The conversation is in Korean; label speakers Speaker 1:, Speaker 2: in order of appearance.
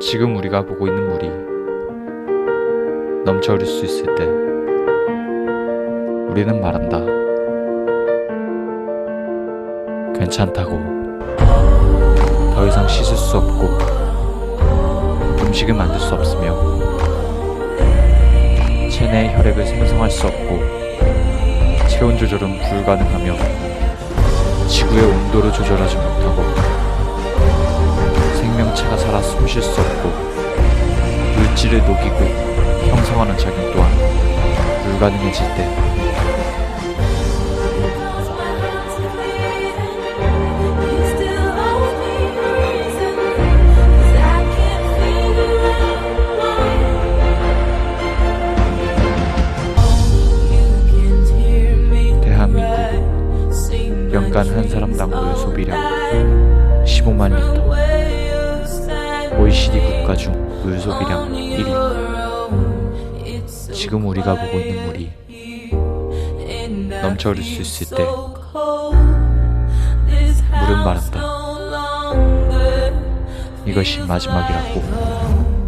Speaker 1: 지금 우리가 보고 있는 물이 넘쳐 흐를 수 있을 때 우리는 말한다. 괜찮다고. 더 이상 씻을 수 없고 음식을 만들 수 없으며 체내의 혈액을 생성할 수 없고 체온 조절은 불가능하며 지구의 온도를 조절하지 못하고 생명체가 살아 숨 쉴 수 없고 물질을 녹이고 형성하는 작용 또한 불가능해질 때. 연간 한 사람당 물 소비량 15만 리터 국가 중 물 소비량 1위. 지금 우리가 보고 있는 물이 넘쳐 흐를 수 있을 때 물은 마른다. 이것이 마지막이라고